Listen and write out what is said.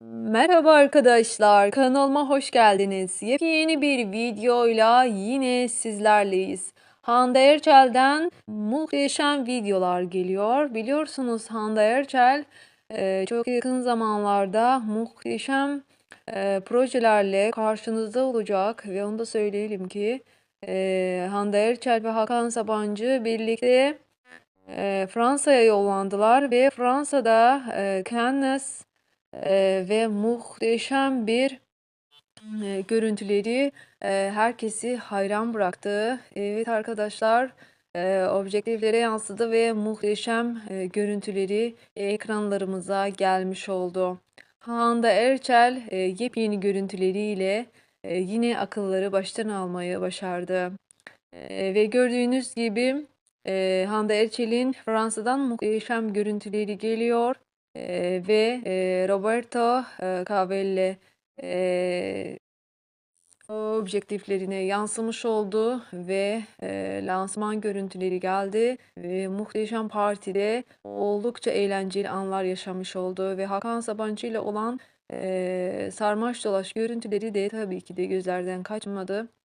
Merhaba arkadaşlar, kanalıma hoş geldiniz. Yepyeni bir videoyla yine sizlerleyiz. Hande Erçel'den muhteşem videolar geliyor. Biliyorsunuz Hande Erçel e, çok yakın zamanlarda muhteşem e, projelerle karşınızda olacak ve onu da söyleyelim ki e, Hande Erçel ve Hakan Sabancı birlikte Fransa'ya yollandılar ve Fransa'da Cannes ve muhteşem bir görüntüleri herkesi hayran bıraktı. Evet arkadaşlar objektiflere yansıdı ve muhteşem görüntüleri ekranlarımıza gelmiş oldu. Hande Erçel yepyeni görüntüleriyle yine akılları baştan almayı başardı. Ve gördüğünüz gibi e, Hande Erçel'in Fransa'dan muhteşem görüntüleri geliyor. Ve e, Roberto e, Cavalli e, objektiflerine yansımış oldu ve e, lansman görüntüleri geldi ve muhteşem partide oldukça eğlenceli anlar yaşamış oldu ve Hakan Sabancı ile olan e, sarmaş dolaş görüntüleri de tabii ki de gözlerden kaçmadı.